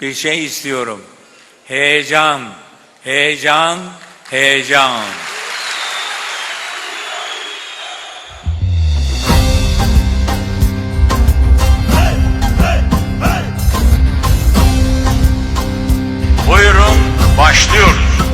bir şey istiyorum. Heyecan, heyecan, heyecan. Buyurun başlıyoruz.